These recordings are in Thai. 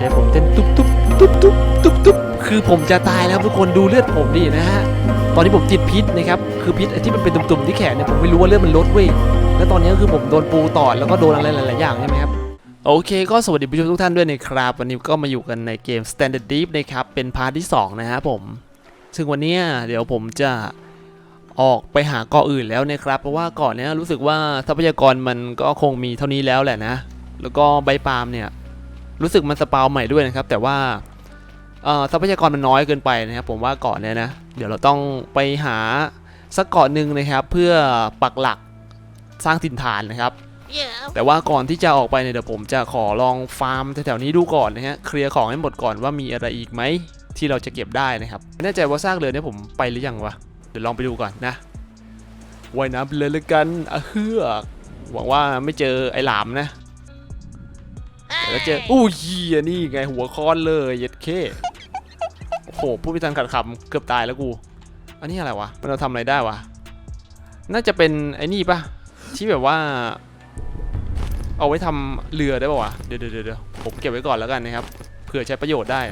ใจผมเต้นตุ๊บตุ๊บตุ๊บตุ๊บตุ๊บตุ๊บคือผมจะตายแล้วทุกคนดูเลือดผมดินะฮะตอนนี้ผมติดพิษนะครับคือพิษไอ้ที่มันเป็นตุ่มๆที่แขนเนี่ยผมไม่รู้ว่าเลือดมันลดเว้ยแล้วตอนนี้ก็คือผมโดนปูตอดแล้วก็โดนอะไรหลายๆอย่างใช่ไหมครับโอเคก็สวัสดีผู้ชมทุกท่านด้วยนะครับ วันนี้ก็มาอยู่กันในเกม Standard Deep นะครับ เป็นพาร์ทที่ 2 นะฮะผม ซึ่งวันนี้เดี๋ยวผมจะออกไปหาเกาะอื่นแล้วนะครับ เพราะว่าเกาะเนี้ยรู้สึกว่าทรัพยากรมันก็คงมีเท่านี้แล้วแหละนะ แล้วก็ใบปาล์มเนี่ย รู้สึกมันสปาวใหม่ด้วยนะครับ แต่ว่าเอ่อทรัพยากรมันน้อยเกินไปนะครับ ผมว่าเกาะเนี้ยนะ เดี๋ยวเราต้องไปหาสักเกาะหนึ่งนะครับ เพื่อปักหลักสร้างถิ่นฐานนะครับ Yeah. แต่ว่าก่อนที่จะออกไปเนี่ยเดี๋ยวผมจะขอลองฟาร์มแถวๆนี้ดูก่อนนะฮะเคลียร์ของให้หมดก่อนว่ามีอะไรอีกไหมที่เราจะเก็บได้นะครับไม่แน่ใจว่าซากเรือเนี่ยผมไปหรือยังวะเดี๋ยวลองไปดูก่อนนะว่ายน้ำไปเลยละกันอะเฮือกหวังว่าไม่เจอไอ้หลามนะ แต่ถ้าเจอ Hey. อู้ยเหี้ยนี่ไงหัวค้อนเลยเย็ดเคโอ้โหพูดไม่ทันขัดคำเกือบตายแล้วกู อันนี้อะไรวะ มันเราทำอะไรได้วะ น่าจะเป็นไอ้นี่ปะที่แบบว่า เอาไว้ทำเรือได้ป่าวะเดี๋ยวเดี๋ยวเดี๋ยวผมเก็บไว้ก่อนแล้วกันนะครับ เผื่อใช้ประโยชน์ได้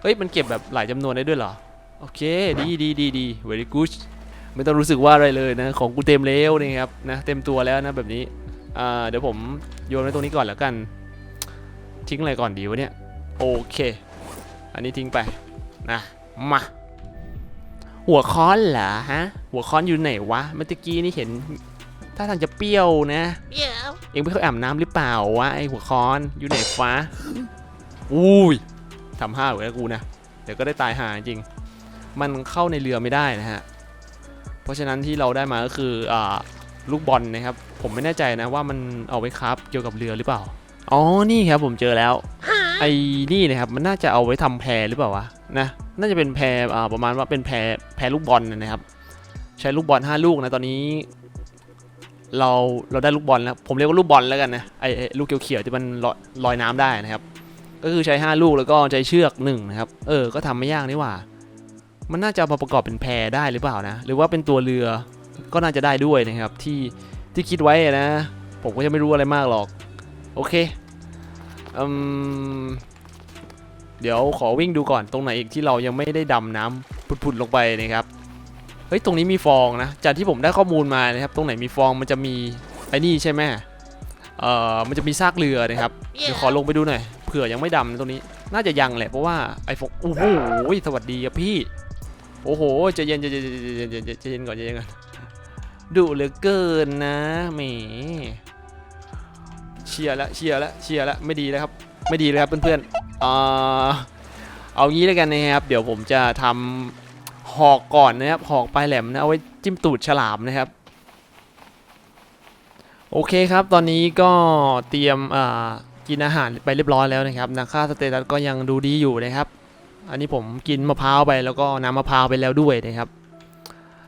เฮ้ยมันเก็บแบบหลายจำนวนได้ด้วยเหรอ โอเค ดีดีดีดี very good ไม่ต้องรู้สึกว่าอะไรเลยนะ ของกูเต็มแล้วนะครับนะ เต็มตัวแล้วนะแบบนี้อ่าเดี๋ยวผมโยนไว้ตรงนี้ก่อนแล้วกัน ทิ้งอะไรก่อนดีวะเนี่ย โอเค อันนี้ทิ้งไปนะมาหัวค้อนเหรอฮะ หัวค้อนอยู่ไหนวะ เมื่อกี้นี่เห็นถ้าทางจะเปรี้ยวนะ Yeah. เองไม่เคยอาบน้ำหรือเปล่าวะไอหัวคอนอยู่ไหนฟ้า อุ้ยทำห้าเหมือนกูนะ เดี๋ยวก็ได้ตายหาจริง มันเข้าในเรือไม่ได้นะฮะ เพราะฉะนั้นที่เราได้มาก็คืออ่าลูกบอลนะครับ ผมไม่แน่ใจนะว่ามันเอาไว้ครับเกี่ยวกับเรือหรือเปล่า อ๋อ นี่ครับผมเจอแล้ว ไอ้นี่นะครับ มันน่าจะเอาไว้ทำแพหรือเปล่าวะ นะ น่าจะเป็นแพอ่าประมาณว่าเป็นแพแพลูกบอลนะครับ ใช้ลูกบอลห้าลูกนะ ตอนนี้ เรา เราได้ลูกบอลแล้ว ผมเรียกว่าลูกบอลแล้วกันนะ ไอ้ไอ้ลูกเขียวๆที่มันลอยลอยน้ำได้นะครับ ก็คือใช้ 5 ลูกแล้วก็ใช้เชือกหนึ่งนะครับ เออ ก็ทำไม่ยากนี่หว่า มันน่าจะเอามาประกอบเป็นแพได้หรือเปล่านะ หรือว่าเป็นตัวเรือ ก็น่าจะได้ด้วยนะครับ ที่ ที่คิดไว้นะ ผมก็จะไม่รู้อะไรมากหรอก โอเค อืมเดี๋ยวขอวิ่งดูก่อนตรงไหนอีกที่เรายังไม่ได้ดำน้ำผุดๆลงไปนะครับเฮ้ยตรงนี้มีฟองนะจากที่ผมได้ข้อมูลมานะครับ ตรงไหนมีฟองมันจะมีไอ้นี่ใช่ไหมเอ่อมันจะมีซากเรือนะครับเดี๋ยวขอลงไปดูหน่อยเผื่อยังไม่ดำนะตรงนี้ น่าจะยังแหละเพราะว่าไอ้ฟองโอ้โหสวัสดีครับพี่โอ้โหใจเย็นใจเย็นใจเย็นใจเย็นใจเย็นก่อนใจเย็นก่อนดุเหลือเกินนะแหม เชียร์แล้วเชียร์แล้วเชียร์แล้วไม่ดีแล้วครับ ไม่ดีเลยครับเพื่อนๆเออเอางี้แล้วกันนะครับ เดี๋ยวผมจะทำหอกก่อนนะครับ หอกปลายแหลมนะเอาไว้จิ้มตูดฉลามนะครับ โอเคครับ ตอนนี้ก็เตรียมกินอาหารไปเรียบร้อยแล้วนะครับนะค่าสเตตัสก็ยังดูดีอยู่นะครับ อันนี้ผมกินมะพร้าวไปแล้วก็น้ำมะพร้าวไปแล้วด้วยนะครับ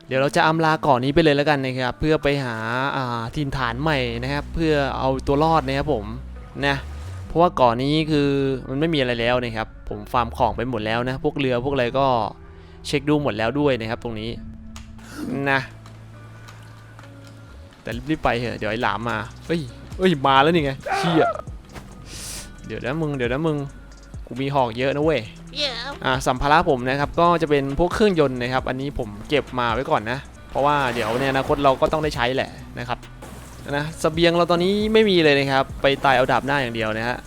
เดี๋ยวเราจะอำลาเก่อนนี้ไปเลยแล้วกันนะครับ เพื่อไปหาอ่าถิ่นฐานใหม่นะครับ เพื่อเอาตัวรอดนะครับผมนะเพราะว่าเก่อนนี้คือมันไม่มีอะไรแล้วนะครับ ผมฟาร์มของไปหมดแล้วนะ พวกเรือพวกอะไรก็เช็คดูหมดแล้วด้วยนะครับ ตรงนี้นะแต่รีบๆไปเถอะเดี๋ยวไอ้หลามมาเฮ้ยเฮ้ยมาแล้วนี่ไงเชี่ยเดี๋ยวนะมึงเดี๋ยวนะมึงกูมีหอกเยอะนะเว้ย อ่าสัมภาระผมนะครับก็จะเป็นพวกเครื่องยนต์นะครับ อันนี้ผมเก็บมาไว้ก่อนนะ เพราะว่าเดี๋ยวในอนาคตเราก็ต้องได้ใช้แหละนะครับนะเสบียงเราตอนนี้ไม่มีเลยนะครับ ไปตายเอาดาบหน้าอย่างเดียวนะฮะ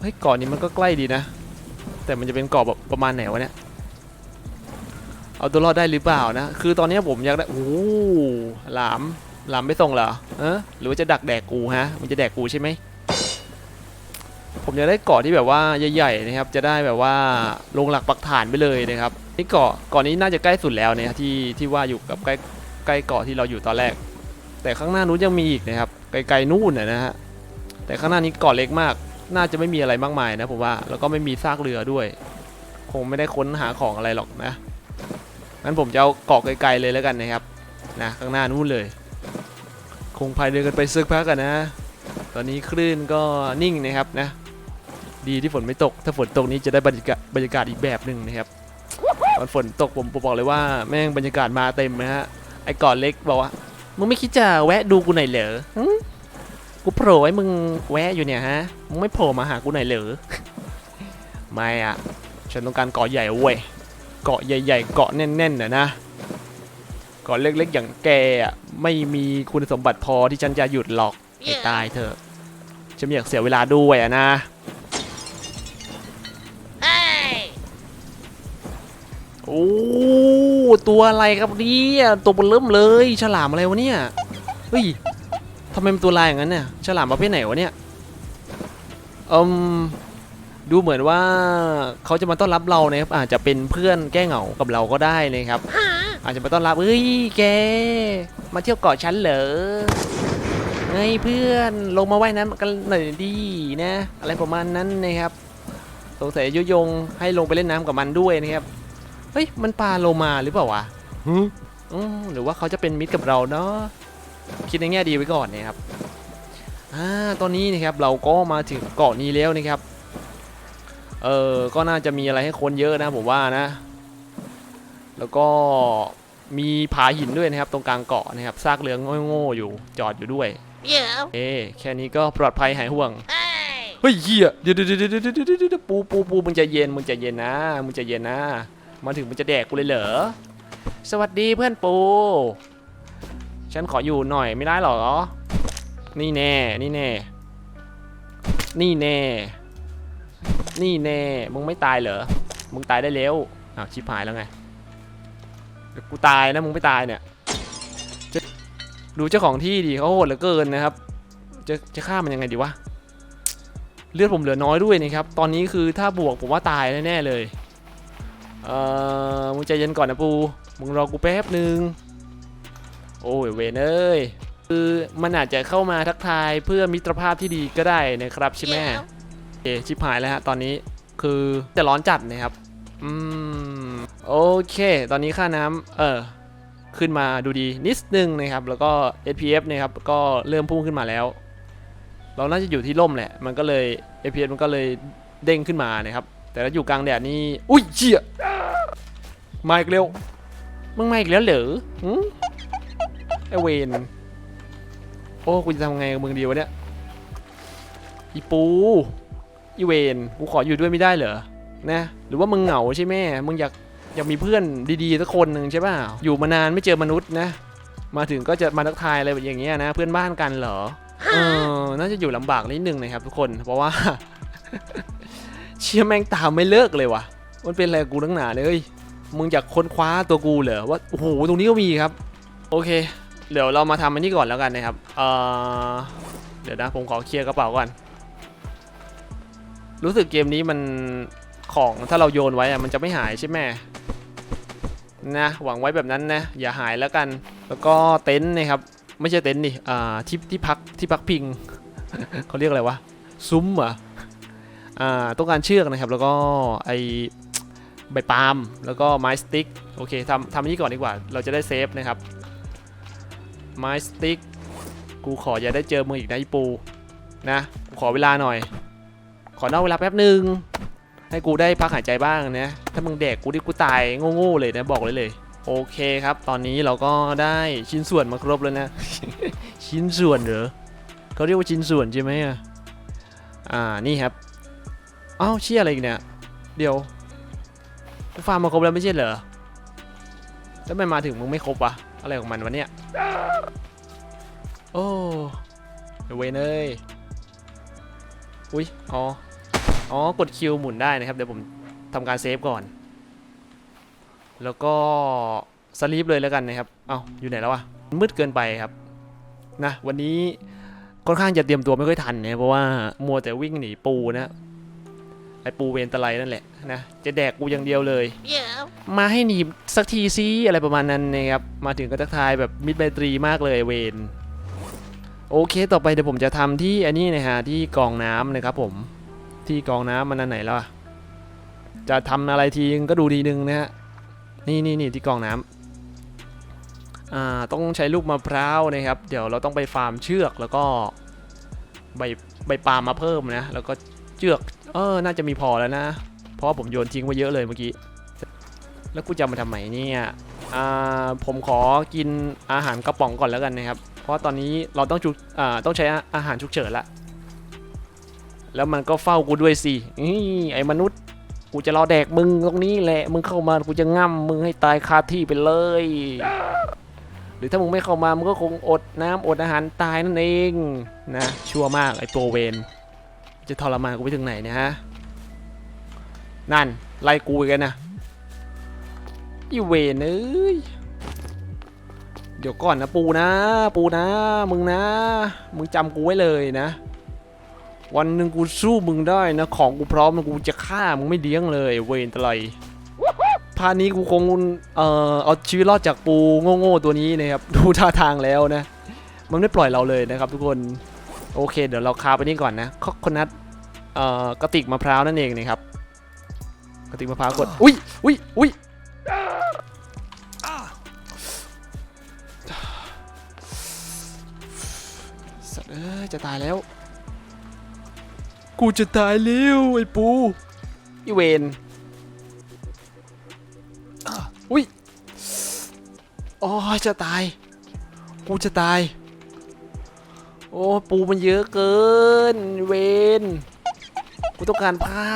เฮ้ยเกาะนี้มันก็ใกล้ดีนะ แต่มันจะเป็นเกาะแบบประมาณไหนวะเนี่ยเอาตัวรอดได้หรือเปล่านะ คือตอนนี้ผมอยากได้โอ้หหลามหลามไม่ส่งเหรอเออหรือว่าจะดักแดกกูฮะมันจะแดกกูใช่ไหม ผมอยากได้เกาะที่แบบว่าใหญ่ๆนะครับ จะได้แบบว่าลงหลักปักฐานไปเลยนะครับ นี่เกาะเกาะนี้น่าจะใกล้สุดแล้วเนี่ยที่ที่ว่าอยู่กับใกล้ใกล้เกาะที่เราอยู่ตอนแรก แต่ข้างหน้านู้นยังมีอีกนะครับไกลๆนู่นนะนะฮะแต่ข้างหน้านี้เกาะเล็กมาก น่าจะไม่มีอะไรมากมายนะผมว่าแล้วก็ไม่มีซากเรือด้วย คงไม่ได้ค้นหาของอะไรหรอกนะงั้นผมจะเอาเกาะไกลๆเลยแล้วกันนะครับนะข้างหน้านู่นเลย คงพายเรือกันไปซึกพักกันนะ ตอนนี้คลื่นก็นิ่งนะครับนะ ดีที่ฝนไม่ตก ถ้าฝนตกนี้จะได้บรรยากาศบรรยากาศอีกแบบหนึ่งนะครับตอนฝนตกผมบอกเลยว่าแม่งบรรยากาศมาเต็มนะฮะไอ้เกาะเล็กบอกว่ามึงไม่คิดจะแวะดูกูหน่อยเหรอกูโผล่ให้มึงแวะอยู่เนี่ยฮะมึงไม่โผล่มาหากูหน่อยเหรอไม่อะฉันต้องการเกาะใหญ่เว้ยเกาะใหญ่ ๆ เกาะแน่นๆน่ะนะเกาะเล็กๆอย่างแกอะไม่มีคุณสมบัติพอที่ฉันจะหยุดหรอกให้ตายเถอะฉันไม่อยากเสียเวลาด้วยอะนะ โอ้ตัวอะไรครับเนี่ยตัวเบนเริ่มเลยฉลามอะไรวะเนี่ยเฮ้ยทำไมเป็นตัวลายอย่างนั้นเนี่ยฉลามประเภทไหนวะเนี่ยอืมดูเหมือนว่าเขาจะมาต้อนรับเรานะครับอาจจะเป็นเพื่อนแก้เหงากับเราก็ได้นะครับ อาจจะมาต้อนรับเฮ้ยแกมาเที่ยวเกาะฉันเหรอไงเพื่อนลงมาว่ายน้ำกันหน่อยดีนะ อะไรประมาณนั้นนะครับสงสัยยุยงให้ลงไปเล่นน้ำกับมันด้วยนะครับ เฮ้ย มันปลาโลมาหรือเปล่าวะอืมหรือว่าเขาจะเป็นมิตรกับเราเนาะ คิดในแง่ดีไว้ก่อนนะครับ อ่า ตอนนี้นะครับเราก็มาถึงเกาะนี้แล้วนะครับ เออก็น่าจะมีอะไรให้คนเยอะนะผมว่านะ แล้วก็มีผาหินด้วยนะครับ ตรงกลางเกาะนะครับ ซากเรือโง่ๆอยู่ จอดอยู่ด้วย Yeah. เอ๊แค่นี้ก็ปลอดภัยหายห่วง Hey. เฮ้ยเฮียเดี๋ยวเดี๋ยวเดี๋ยวเดี๋ยวเดี๋ยวเดี๋ยวเดี๋ยวปูปูปูมึงใจะเย็นมึงใจะเย็นนะมึงใจะเย็นนะ มาถึงมึงจะแดกกูเลยเหรอ สวัสดีเพื่อนปู ฉันขออยู่หน่อยไม่ได้หรอ นี่แน่ นี่แน่ นี่แน่ นี่แน่ มึงไม่ตายเหรอ มึงตายได้แล้วอ้าวชิบหายแล้วไงกูตายนะมึงไม่ตายเนี่ยดูเจ้าของที่ดิเขาโหดเหลือเกินนะครับ จะจะฆ่ามันยังไงดีวะ เลือดผมเหลือน้อยด้วยนะครับ ตอนนี้คือถ้าบวกผมว่าตายแน่ๆเลย เอ่อมึงใจเย็นก่อนนะปู มึงรอกูแป๊บหนึ่งโอ้ยเวนเอ้ย คือมันอาจจะเข้ามาทักทายเพื่อมิตรภาพที่ดีก็ได้นะครับใช่ไหม Yeah. โอเคชิบหายแล้วฮะตอนนี้คือจะร้อนจัดนะครับ อืม โอเค ตอนนี้ค่าน้ำเออ ขึ้นมาดูดีนิดนึงนะครับ แล้วก็ SPF นะครับก็เริ่มพุ่งขึ้นมาแล้ว เราน่าจะอยู่ที่ร่มแหละ มันก็เลย FPS มันก็เลยเด้งขึ้นมานะครับ แต่ถ้าอยู่กลางแดดนี่ อุ้ยเชี่ย มาอีกเร็ว มึงมาอีกแล้วเหรอหึไอเวนโอ้กูจะทำไงกับมึงดีวะเนี่ย อีปูอีเวนกูขออยู่ด้วยไม่ได้เหรอ นะ หรือว่ามึงเหงาใช่ไหมมึงอยากอยากมีเพื่อนดีๆสักคนหนึ่งใช่ป่ะอยู่มานานไม่เจอมนุษย์นะ มาถึงก็จะมาทักทายอะไรแบบอย่างเงี้ยนะ เพื่อนบ้านกันเหรอ เออ น่าจะอยู่ลำบากนิดนึงนะครับทุกคน เพราะว่า เชี่ยแม่งตามไม่เลิกเลยว่ะ มันเป็นอะไรกับกูตั้งหนาเลยเอ้ย มึงอยากค้นคว้าตัวกูเหรอว่าโอ้โหตรงนี้ก็มีครับ โอเค เดี๋ยวเรามาทำอันนี้ก่อนแล้วกันนะครับเออเดี๋ยวนะผมขอเคลียร์กระเป๋าก่อน รู้สึกเกมนี้มันของถ้าเราโยนไว้อะมันจะไม่หายใช่ไหมนะหวังไว้แบบนั้นนะอย่าหายแล้วกัน แล้วก็เต็นท์นะครับไม่ใช่เต็นท์นี่อ่าที่ที่พักที่พักพิงเขาเรียกอะไรวะซุ้มเหรออ่าต้องการเชือกนะครับ แล้วก็ไอ ใบปาล์มแล้วก็ไม้สติ๊กโอเคทำทำนนี้ก่อนดีกว่า เราจะได้เซฟนะครับ ไม้สติ๊กกูขออย่าได้เจอมืออีกนะอีปูนะกูขอเวลาหน่อย ขอนอกเวลาแป๊บหนึ่งให้กูได้พักหายใจบ้างนะถ้ามึงแดกกูดิกูตายโง่ๆเลยนะบอกเลยเลย โอเคครับ ตอนนี้เราก็ได้ชิ้นส่วนมาครบแล้วนะ ชิ้นส่วนเหรอเขาเรียกว่าชิ้นส่วนใช่ไหมอะอ่านี่ครับอ้าวเชี่ยอะไรอีกเนี่ยเดี๋ยว กูฟาร์มมาครบแล้วไม่ใช่เหรอ แล้วทำไม่มาถึงมึงไม่ครบวะ อะไรของมันวะเนี่ย โอ้เวนเอ้ย อุ้ย อ๋อ อ๋อ กดคิวหมุนได้นะครับ เดี๋ยวผมทำการเซฟก่อน แล้วก็สลีปเลยแล้วกันนะครับ เอาอยู่ไหนแล้ววะ มืดเกินไปครับ นะ วันนี้ค่อนข้างจะเตรียมตัวไม่ค่อยทันเนี่ยเพราะว่ามัวแต่วิ่งหนีปูนะ ไอปูเวนตะไลนั่นแหละนะจะแดกกูอย่างเดียวเลย Yeah. มาให้หนีบสักทีซิอะไรประมาณนั้นนะครับมาถึงก็ทักทายแบบมิดไบตรีมากเลยเวนโอเค ต่อไปเดี๋ยวผมจะทำที่อันนี้นะฮะที่กรองน้ำนะครับผมที่กรองน้ำมันอันไหนแล้วอะจะทำอะไรทีนึงก็ดูดีนึงนะฮะนี่นี่นี่ที่กรองน้ำอ่าต้องใช้ลูกมะพร้าวนะครับ เดี๋ยวเราต้องไปฟาร์มเชือกแล้วก็ใบใบปาล์มมาเพิ่มนะแล้วก็เชือก เออ น่าจะมีพอแล้วนะ เพราะผมโยนทิ้งไว้เยอะเลยเมื่อกี้ แล้วกูจะมาทำไมเนี่ยอ่าผมขอกินอาหารกระป๋องก่อนแล้วกันนะครับ เพราะตอนนี้เราต้องจุกอ่าต้องใช้อาหารฉุกเฉินละ แล้วมันก็เฝ้ากูด้วยสิไอ้มนุษย์ กูจะรอแดกมึงตรงนี้แหละ มึงเข้ามากูจะง่ำมึงให้ตายคาที่ไปเลย หรือถ้ามึงไม่เข้ามา มึงก็คงอดน้ำอดอาหารตายนั่นเองนะ ชั่วมากไอ้ตัวเวน จะทรมานกูไปถึงไหนเนี่ยฮะ นั่น ไล่กูกันนะอีเวนเอ้ย เดี๋ยวก่อนนะปูนะ ปูนะ มึงนะ มึงจำกูไว้เลยนะ วันหนึ่งกูสู้มึงได้นะ ของกูพร้อมนะกูจะฆ่ามึงไม่เลี้ยงเลย เวนตะไลพานี้กูคงเอ่อเอาชีวิตรอดจากปูโง่ๆตัวนี้นะครับ ดูท่าทางแล้วนะ มันไม่ปล่อยเราเลยนะครับทุกคน โอเค เดี๋ยวเราคาไปนี่ก่อนนะคอกคนัท กระติกมะพร้าวนั่นเองนะครับกระติกมะพร้าวกดอุ้ยอุ้ยอุ้ยสัตว์เอ้ยจะตายแล้ว กูจะตายแล้วไอ้ปูอีเวนอุ้ยโอ้ยจะตาย กูจะตาย โอ้ปูมันเยอะเกิน เวน กูต้องการผ้า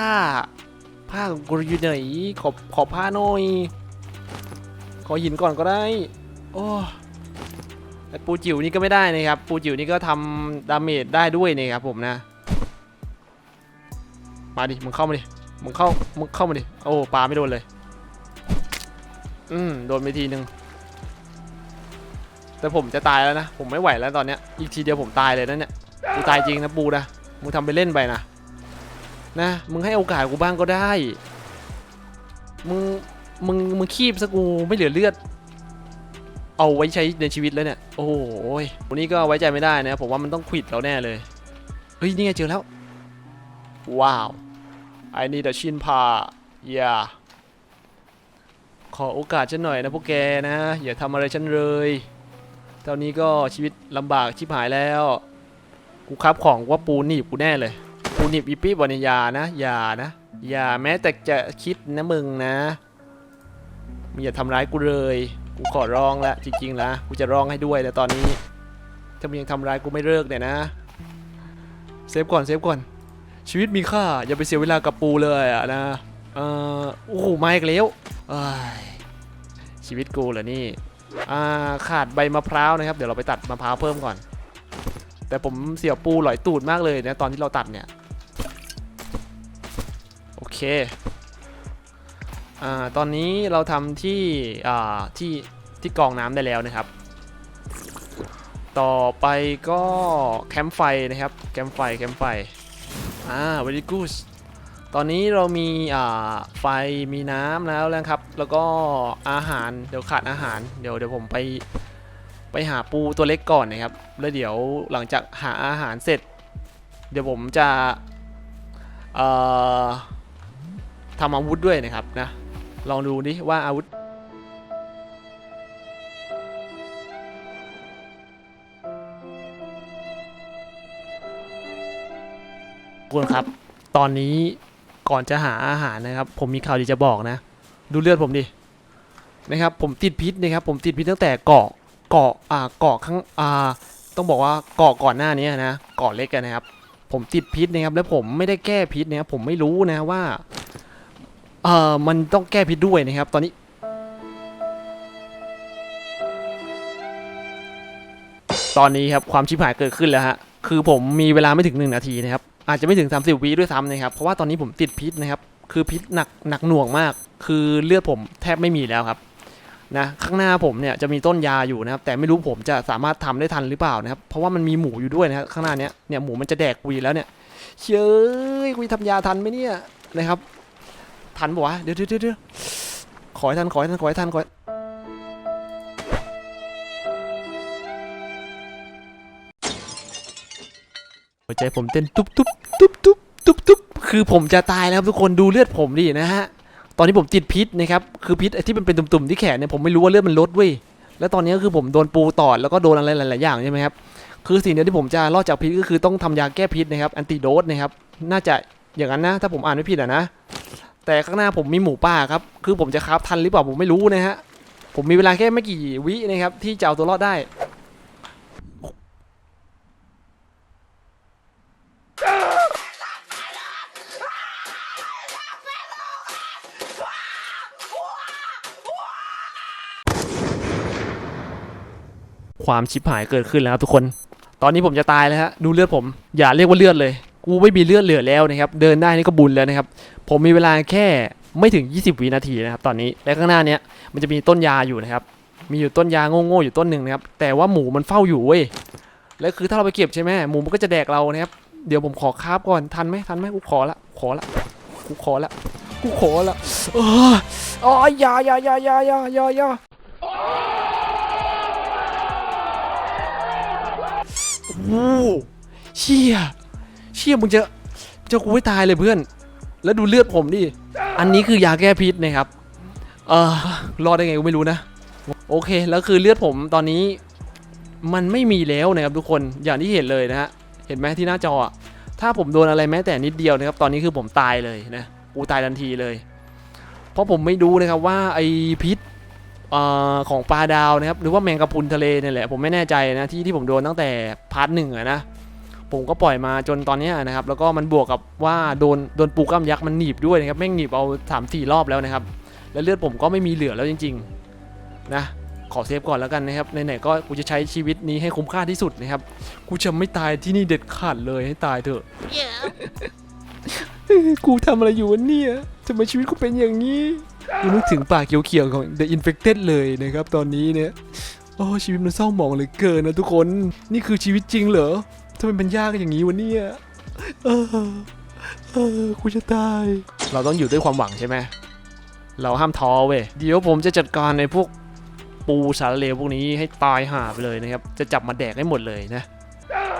ผ้าของกูอยู่ไหน ขอขอผ้าหน่อย ขอหินก่อนก็ได้ โอ้ปูจิ๋วนี่ก็ไม่ได้นะครับ ปูจิ๋วนี่ก็ทำดาเมจได้ด้วยนะครับผมนะ มาดิ มึงเข้ามาดิ มึงเข้า มึงเข้ามาดิ โอ้ปลาไม่โดนเลย อืมโดนไปทีนึง แต่ผมจะตายแล้วนะ ผมไม่ไหวแล้วตอนเนี้ย อีกทีเดียวผมตายเลยนะเนี่ย กูตายจริงนะปูนะ มึงทำไปเล่นไปนะ นะมึงให้โอกาสกูบ้างก็ได้ มึงมึงมึงคีบซะกูไม่เหลือเลือด เอาไว้ใช้ในชีวิตแล้วเนี่ยโอ้ยวันนี้ก็ไว้ใจไม่ได้นะผมว่ามันต้องขวิดเราแน่เลยเฮ้ยนี่ไงเจอแล้ว ว้าว I need a ชินพา yeah ขอโอกาสฉันหน่อยนะพวกแกนะ อย่าทำอะไรฉันเลยตอนนี้ก็ชีวิตลำบากชิบหายแล้ว กูครับของว่าปูหนีบกูแน่เลย นีบอีปี้บอนิยานะอย่านะอย่าแม้แต่จะคิดนะมึงนะมึงอย่าทำร้ายกูเลยกูขอร้องละจริงๆละกูจะร้องให้ด้วยแต่ตอนนี้ถ้ามึงยังทำร้ายกูไม่เลิกเนี่ยนะเซฟก่อนเซฟก่อนชีวิตมีค่าอย่าไปเสียเวลากับปูเลยอะนะเอ่อโอ้โหมาอีกแล้วชีวิตกูเหรอนี่อ่าขาดใบมะพร้าวนะครับ เดี๋ยวเราไปตัดมะพร้าวเพิ่มก่อน แต่ผมเสียปูหลอยตูดมากเลยนะตอนที่เราตัดเนี่ย เคอ่าตอนนี้เราทำที่อ่าที่ที่กองน้ำได้แล้วนะครับ ต่อไปก็แคมป์ไฟนะครับ แคมป์ไฟ แคมป์ไฟ อ่า very good ตอนนี้เรามีอ่าไฟ มีน้ำแล้วนะครับ แล้วก็อาหาร เดี๋ยวขาดอาหาร เดี๋ยวเดี๋ยวผมไปไปหาปูตัวเล็กก่อนนะครับ แล้วเดี๋ยวหลังจากหาอาหารเสร็จ เดี๋ยวผมจะเอ่อ ทำอาวุธด้วยนะครับนะลองดูดิว่าอาวุธทุกคนครับ ตอนนี้ก่อนจะหาอาหารนะครับ ผมมีข่าวดีจะบอกนะ ดูเลือดผมดินะครับ ผมติดพิษนะครับ ผมติดพิษตั้งแต่เกาะเกาะอ่าเกาะข้างอ่าต้องบอกว่าเกาะก่อนหน้านี้นะเกาะเล็กกันนะครับ ผมติดพิษนะครับ แล้วผมไม่ได้แก้พิษนะครับผมไม่รู้นะว่า เอ่อมันต้องแก้พิษด้วยนะครับ ตอนนี้ ตอนนี้ครับความชิบหายเกิดขึ้นแล้วฮะคือผมมีเวลาไม่ถึง 1 นาทีนะครับ อาจจะไม่ถึง 30วิด้วยซ้ำนะครับ เพราะว่าตอนนี้ผมติดพิษนะครับ คือพิษหนักหนักหน่วงมาก คือเลือดผมแทบไม่มีแล้วครับนะข้างหน้าผมเนี่ยจะมีต้นยาอยู่นะครับ แต่ไม่รู้ผมจะสามารถทำได้ทันหรือเปล่านะครับ เพราะว่ามันมีหมูอยู่ด้วยนะครับข้างหน้าเนี้ยเนี่ยหมูมันจะแดกกุยแล้วเนี่ยเชยกุยทำยาทันไหมเนี่ยนะครับ ทันปะวะ เดี๋ยวเดี๋ยวเดี๋ยวขอให้ทัน ขอให้ทัน ขอให้ทัน ขอให้หัวใจผมเต้นตุ๊บตุ๊บตุ๊บตุ๊บตุ๊บตุ๊บคือผมจะตายแล้วทุกคนดูเลือดผมดินะฮะ ตอนนี้ผมติดพิษนะครับ คือพิษที่มันเป็นตุ่มๆที่แขนเนี่ยผมไม่รู้ว่าเลือดมันลดเว้ย แล้วตอนนี้ก็คือผมโดนปูตอดแล้วก็โดนอะไรหลายๆอย่างใช่ไหมครับ คือสิ่งเดียวที่ผมจะรอดจากพิษก็คือต้องทำยาแก้พิษนะครับ แอนติโดสนะครับ น่าจะอย่างนั้นนะ ถ้าผมอ่านไม่ผิดอะนะ แต่ข้างหน้าผมมีหมูป่าครับ คือผมจะคราฟทันหรือเปล่าผมไม่รู้นะฮะ ผมมีเวลาแค่ไม่กี่วินะครับ ที่จะเอาตัวรอดได้ ความชิบหายเกิดขึ้นแล้วทุกคน ตอนนี้ผมจะตายแล้วฮะ ดูเลือดผม อย่าเรียกว่าเลือดเลย กูไม่มีเลือดเหลือแล้วนะครับ เดินได้นี่ก็บุญแล้วนะครับ ผมมีเวลาแค่ไม่ถึง 20 วินาทีนะครับ ตอนนี้ และข้างหน้าเนี้ยมันจะมีต้นยาอยู่นะครับ มีอยู่ต้นยาโง่ๆอยู่ต้นหนึ่งนะครับ แต่ว่าหมูมันเฝ้าอยู่เว้ย แล้วคือถ้าเราไปเก็บใช่ไหมหมูมันก็จะแดกเรานะครับ เดี๋ยวผมขอคาบก่อน ทันไหมทันไหมกูขอละ ขอละ กูขอละ กูขอละเอออ๋อยายายายายายาอย่าโอ้เชี่ย เชี่ยมึงจะจะกูให้ตายเลยเพื่อน แล้วดูเลือดผมดิ อันนี้คือยาแก้พิษนะครับ เออรอดได้ไงกูไม่รู้นะ โอเค แล้วคือเลือดผมตอนนี้ มันไม่มีแล้วนะครับทุกคน อย่างที่เห็นเลยนะฮะ เห็นไหมที่หน้าจออะถ้าผมโดนอะไรแม้แต่นิดเดียวนะครับ ตอนนี้คือผมตายเลยนะ กูตายทันทีเลย เพราะผมไม่รู้นะครับว่าไอพิษออของปลาดาวนะครับ หรือว่าแมงกะพรุนทะเลเนี่ยแหละ ผมไม่แน่ใจนะที่ที่ผมโดนตั้งแต่พาร์ทหนึ่งอะนะ ผมก็ปล่อยมาจนตอนเนี้ยนะครับ แล้วก็มันบวกกับว่าโดนโดนปูกล้ามยักษ์มันหนีบด้วยนะครับแม่งหนีบเอาสามสี่รอบแล้วนะครับ แล้วเลือดผมก็ไม่มีเหลือแล้วจริง ๆ นะ ขอเซฟก่อนแล้วกันนะครับไหนๆก็กูจะใช้ชีวิตนี้ให้คุ้มค่าที่สุดนะครับ กูจะไม่ตายที่นี่เด็ดขาดเลยให้ตายเถอะ Yeah. กูทำอะไรอยู่วะเนี่ยทำไมชีวิตกูเป็นอย่างนี้กูนึกถึงปากเขียวๆของ The Infected เลยนะครับ ตอนนี้เนี่ย โอ้ชีวิตมันเศร้าหมองเหลือเกินนะทุกคน นี่คือชีวิตจริงเหรอ ทำไมมันยากอย่างนี้วะเนี่ยเออเออกูจะตาย เราต้องอยู่ด้วยความหวังใช่ไหมเราห้ามท้อเว้ยเดี๋ยวผมจะจัดการในพวกปูสารเลวพวกนี้ให้ตายห่าไปเลยนะครับ จะจับมาแดกให้หมดเลยนะ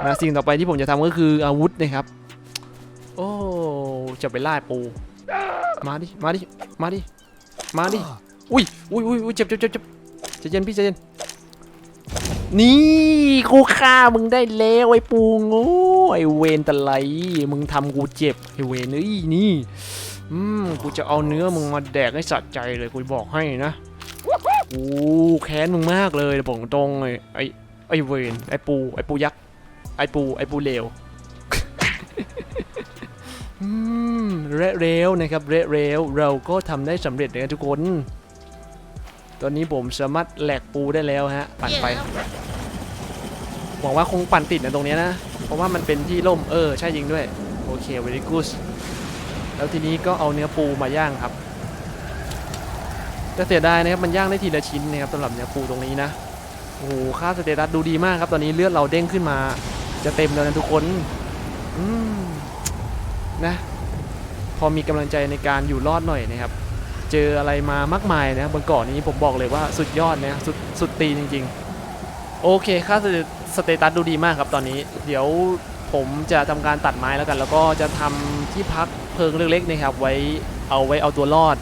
นะสิ่งต่อไปที่ผมจะทำก็คืออาวุธนะครับ โอ้จะไปล่าปู มาดิ มาดิ มาดิ มาดิ อุ้ยอุ้ยอุ้ยอุ้ยเจ็บเจ็บเจ็บเจ็บใจเย็นพี่ใจเย็น นี่กูฆ่ามึงได้แล้วไอ้ปูโง่ไอ้เวนตะไลมึงทำกูเจ็บไอ้เวนเอ้ยนี่อืมกูจะเอาเนื้อมึงมาแดกให้สะใจเลยกูบอกให้นะกูแค้นมึงมากเลยบอกตรงเลยไอ้ไอ้เวนไอ้ปูไอ้ปูยักษ์ไอ้ปูไอ้ปูเลวอืมเร็วนะครับเระเร็วเราก็ทำได้สำเร็จนะทุกคน ตอนนี้ผมสามารถแหลกปูได้แล้วฮะ ปั่นไป Yeah. หวังว่าคงปั่นติดนะตรงเนี้ยนะ เพราะว่ามันเป็นที่ล่มเออ ใช่จริงด้วย โอเค very good แล้วทีนี้ก็เอาเนื้อปูมาย่างครับแต่เสียดายนะครับมันย่างได้ทีละชิ้นนะครับสำหรับเนื้อปูตรงนี้นะโอ้โหค่าสเตตัสดูดีมากครับ ตอนนี้เลือดเราเด้งขึ้นมา จะเต็มแล้วนะทุกคนอืมนะ พอมีกำลังใจในการอยู่รอดหน่อยนะครับ เจออะไรมามากมายนะบนเกาะนี้ผมบอกเลยว่าสุดยอดนะสุดสุดตีจริง ๆ โอเคค่าสเตตัสดูดีมากครับตอนนี้ เดี๋ยวผมจะทำการตัดไม้แล้วกัน แล้วก็จะทำที่พักเพิงเล็กๆนะครับ ไว้เอาไว้เอาตัวรอด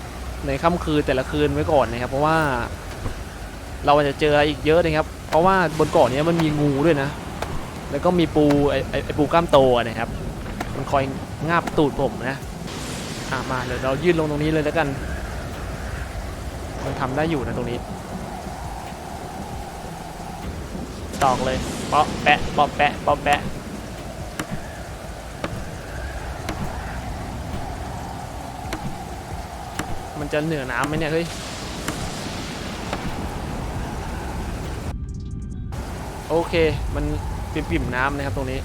ในค่ำคืนแต่ละคืนไว้ก่อนนะครับ เพราะว่า เราอาจจะเจออะไรอีกเยอะนะครับ เพราะว่าบนเกาะนี้มันมีงูด้วยนะ แล้วก็มีปูไอไอปูกล้ามโตนะครับ มันคอยงาบตูดผมนะอะมาเดี๋ยวเรายื่นลงตรงนี้เลยแล้วกัน มันทำได้อยู่นะตรงนี้ ตอกเลยปาะแปะปาะแปะปาะแปะมันจะเหนือน้ำไหมเนี่ยเฮ้ยโอเค มันปิ่มๆน้ำนะครับตรงนี้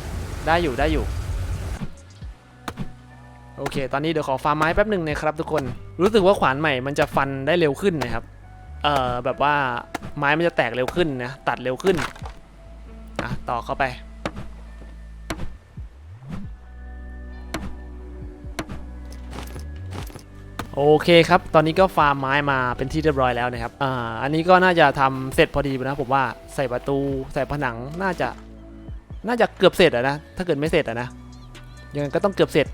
ได้อยู่ได้อยู่ โอเค ตอนนี้เดี๋ยวขอฟาร์มไม้แป๊บหนึ่งนะครับทุกคน รู้สึกว่าขวานใหม่มันจะฟันได้เร็วขึ้นนะครับ เอ่อ แบบว่าไม้มันจะแตกเร็วขึ้นนะ ตัดเร็วขึ้น อะ ต่อเข้าไป โอเคครับ ตอนนี้ก็ฟาร์มไม้มาเป็นที่เรียบร้อยแล้วนะครับ อ่า อันนี้ก็น่าจะทำเสร็จพอดีนะผมว่า ใส่ประตู ใส่ผนัง น่าจะ น่าจะเกือบเสร็จอะนะ ถ้าเกิดไม่เสร็จอะนะ ยังไงก็ต้องเกือบเสร็จ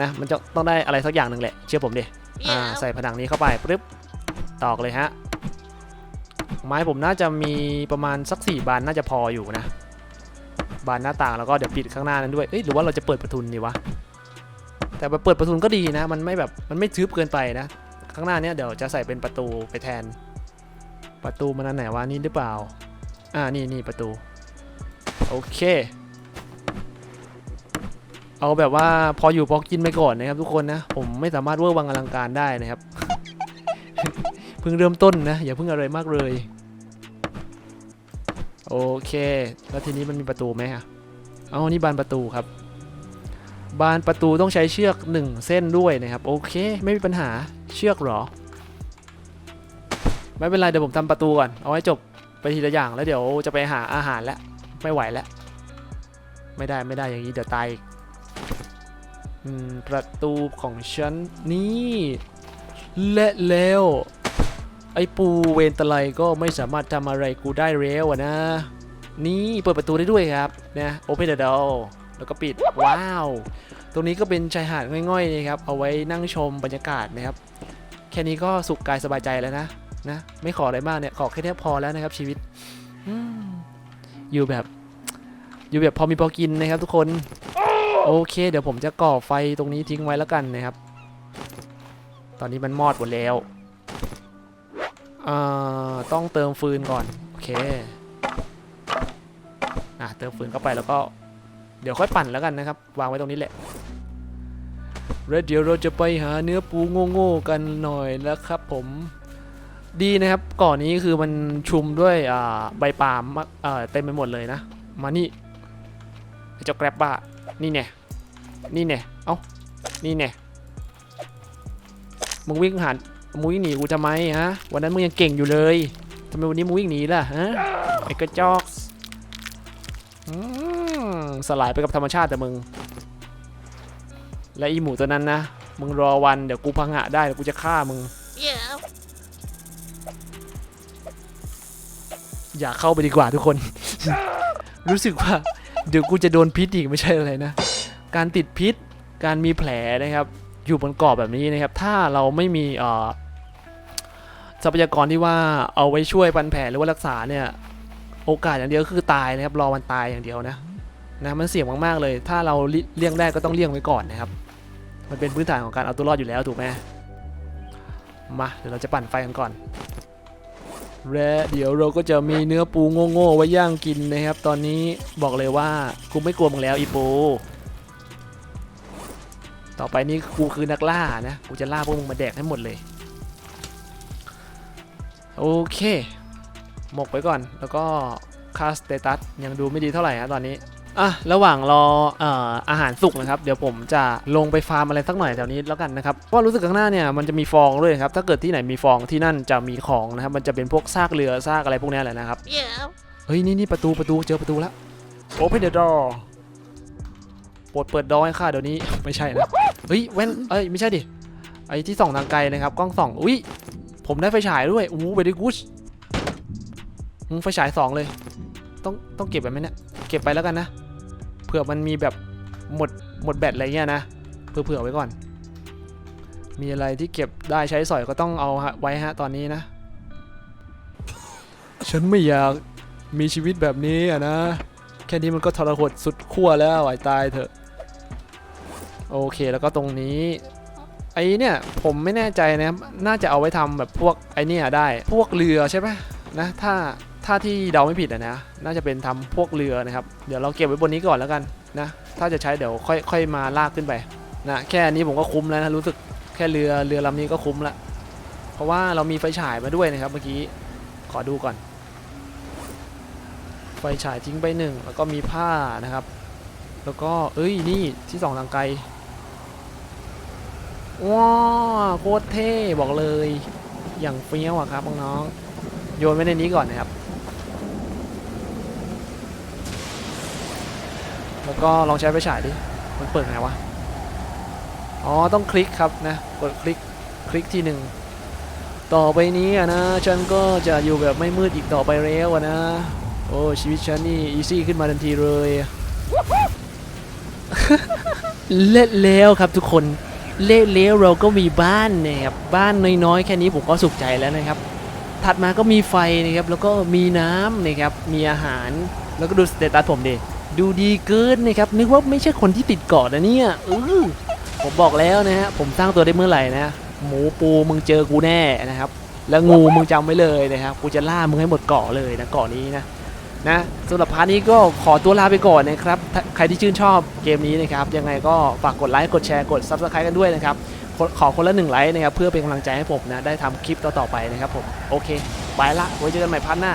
นะมันจะต้องได้อะไรสักอย่างหนึ่งแหละเชื่อผมดิอ่า Yeah. ใส่ผนังนี้เข้าไปปึ๊บตอกเลยฮะไม้ผมน่าจะมีประมาณสักสี่บานน่าจะพออยู่นะ บานหน้าต่างแล้วก็เดี๋ยวปิดข้างหน้านั้นด้วยเอ้ยหรือว่าเราจะเปิดประทุนดีวะแต่เปิดประทุนก็ดีนะ มันไม่แบบ มันไม่ทึบเกินไปนะ ข้างหน้าเนี้ยเดี๋ยวจะใส่เป็นประตูไปแทน ประตูมันอันไหนวะนี่หรือเปล่า อ่า นี่นี่ประตู โอเค เอาแบบว่าพออยู่พอกินไปก่อนนะครับทุกคนนะ ผมไม่สามารถเวอร์วังอลังการได้นะครับ เพิ่งเริ่มต้นนะ อย่าเพิ่งอะไรมากเลย โอเค แล้วทีนี้มันมีประตูไหมอะเอานี่บานประตูครับ บานประตูต้องใช้เชือกหนึ่งเส้นด้วยนะครับ โอเค ไม่มีปัญหาเชือกหรอ ไม่เป็นไรเดี๋ยวผมทำประตูก่อน เอาไว้จบไปทีละอย่างแล้วเดี๋ยวจะไปหาอาหารแล้วไม่ไหวแล้ว ไม่ได้ไม่ได้อย่างนี้เดี๋ยวตายอีก ประตูของฉันนี่ และแล้ว ไอ้ปูเวนตะไลก็ไม่สามารถทำอะไรกูได้แล้วอะนะ นี่เปิดประตูได้ด้วยครับนะ open the door แล้วก็ปิดว้าว ตรงนี้ก็เป็นชายหาดง่อยๆนะครับ เอาไว้นั่งชมบรรยากาศนะครับ แค่นี้ก็สุขกายสบายใจแล้วนะนะไม่ขออะไรมากเนี่ยขอแค่นี้พอแล้วนะครับชีวิตอยู่แบบ อยู่แบบพอมีพอกินนะครับทุกคน โอเค เดี๋ยวผมจะก่อไฟตรงนี้ทิ้งไว้แล้วกันนะครับ ตอนนี้มันมอดหมดแล้วอ่าต้องเติมฟืนก่อน โอเคอะเติมฟืนเข้าไปแล้วก็ เดี๋ยวค่อยปั่นแล้วกันนะครับ วางไว้ตรงนี้แหละแล้วเดี๋ยวเราจะไปหาเนื้อปูโง่ๆกันหน่อยแล้วครับ ผมดีนะครับก่อนนี้คือมันชุมด้วยใบปาล์มมาเต็มไปหมดเลยนะ มานี่ไอ้เจ้าแกร็บบ้า นี่เนี่ยนี่เนี่ยเอ้านี่เนี่ยมึงวิ่งหันมึงวิ่งหนีกูทำไมฮะวันนั้นมึงยังเก่งอยู่เลยทำไมวันนี้มึงวิ่งหนีล่ะฮะไอ้กระจอกสลายไปกับธรรมชาติแต่มึง และอีหมูตัวนั้นนะมึงรอวันเดี๋ยวกูพังหะได้เดี๋ยวกูจะฆ่ามึง Yeah. อย่าเข้าไปดีกว่าทุกคน รู้สึกว่า เดี๋ยวกูจะโดนพิษอีกไม่ใช่อะไรนะ การติดพิษ การมีแผลนะครับ อยู่บนเกาะแบบนี้นะครับ ถ้าเราไม่มีอ่อทรัพยากรที่ว่าเอาไว้ช่วยปันแผลหรือว่ารักษาเนี่ย โอกาสอย่างเดียวคือตายนะครับ รอวันตายอย่างเดียวนะนะมันเสี่ยงมากๆเลย ถ้าเราเลี่ยงได้ก็ต้องเลี่ยงไว้ก่อนนะครับ มันเป็นพื้นฐานของการเอาตัวรอดอยู่แล้วถูกไหมมาเดี๋ยวเราจะปั่นไฟกันก่อน และเดี๋ยวเราก็จะมีเนื้อปูโง่ๆไว้ย่างกินนะครับ ตอนนี้บอกเลยว่ากูไม่กลัวมึงแล้วอีปูต่อไปนี้กูคือนักล่านะ กูจะล่าพวกมึงมาแดกให้หมดเลย โอเค หมกไว้ก่อน แล้วก็ค่าสเตตัสยังดูไม่ดีเท่าไหร่นะตอนนี้ อะระหว่างรอเอ่ออาหารสุกนะครับ เดี๋ยวผมจะลงไปฟาร์มอะไรสักหน่อยแถวนี้แล้วกันนะครับเพราะรู้สึกข้างหน้าเนี่ยมันจะมีฟองด้วยครับถ้าเกิดที่ไหนมีฟองที่นั่นจะมีของนะครับมันจะเป็นพวกซากเรือซากอะไรพวกเนี้ยแหละนะครับ Yeah. เฮ้ยนี่นี่ประตูประตูเจอประตูแล้ว Open the door โปรดเปิดดอให้ข้าเดี๋ยวนี้ไม่ใช่นะเฮ้ยแว่นเอ้ยไม่ใช่ดิไอ้ที่ส่องทางไกลนะครับกล้องส่องอุ้ยผมได้ไฟฉายด้วยอู้เบดี้กูชไฟฉายสองเลย ต้องต้องเก็บไปไหมเนี่ยเก็บไปแล้วกันนะ เผื่อมันมีแบบหมดหมดแบตอะไรเงี้ยนะเผื่อเผื่อไว้ก่อน มีอะไรที่เก็บได้ใช้สอยก็ต้องเอาไว้ฮะตอนนี้นะ ฉันไม่อยากมีชีวิตแบบนี้อะนะ แค่นี้มันก็ทรหดสุดขั้วแล้วไอ้ตายเถอะ โอเคแล้วก็ตรงนี้ไอ้เนี่ยผมไม่แน่ใจนะน่าจะเอาไว้ทำแบบพวกไอ้เนี่ยได้ พวกเรือใช่ปะนะ ถ้า ถ้าที่เดาไม่ผิดอะนะ น่าจะเป็นทำพวกเรือนะครับ เดี๋ยวเราเก็บไว้บนนี้ก่อนแล้วกันนะ ถ้าจะใช้เดี๋ยวค่อยค่อยมาลากขึ้นไปนะ แค่นี้ผมก็คุ้มแล้วนะ รู้สึกแค่เรือเรือลำนี้ก็คุ้มละ เพราะว่าเรามีไฟฉายมาด้วยนะครับ เมื่อกี้ ขอดูก่อน ไฟฉายทิ้งไปหนึ่งแล้วก็มีผ้านะครับ แล้วก็เอ้ยนี่ที่สองทางไกล ว้าโคตรเท่บอกเลย อย่างเฟี้ยวอะครับน้องโยนไว้ในนี้ก่อนนะครับ แล้วก็ลองใช้ไฟฉายดิ มันเปิดไงวะ อ๋อ ต้องคลิกครับนะ กดคลิก คลิกทีหนึ่ง ต่อไปนี้นะ ฉันก็จะอยู่แบบไม่มืดอีกต่อไปแล้วนะ โอ้ ชีวิตฉันนี่อีซี่ขึ้นมาทันทีเลย เละแล้วครับทุกคน เละแล้วเราก็มีบ้านนะครับ บ้านน้อยๆ แค่นี้ผมก็สุขใจแล้วนะครับ ถัดมาก็มีไฟนะครับ แล้วก็มีน้ำนะครับ มีอาหาร แล้วก็ดูสเตตัสผมดิ ดูดีเกินนะครับ นึกว่าไม่ใช่คนที่ติดเกาะนะเนี่ยเออผมบอกแล้วนะฮะผมสร้างตัวได้เมื่อไหร่นะหมูปูมึงเจอกูแน่นะครับ แล้วงูมึงจำไว้เลยนะครับกูจะล่ามึงให้หมดเกาะเลยนะเกาะนี้นะนะสำหรับพาร์ทนี้ก็ขอตัวลาไปก่อนนะครับ ใครที่ชื่นชอบเกมนี้นะครับ ยังไงก็ฝากกดไลค์กดแชร์กด Subscribe กันด้วยนะครับ ขอคนละหนึ่งไลค์นะครับ เพื่อเป็นกำลังใจให้ผมนะ ได้ทำคลิปต่อๆไปนะครับผม โอเค ไปละไว้เจอกันใหม่พาร์ทหน้า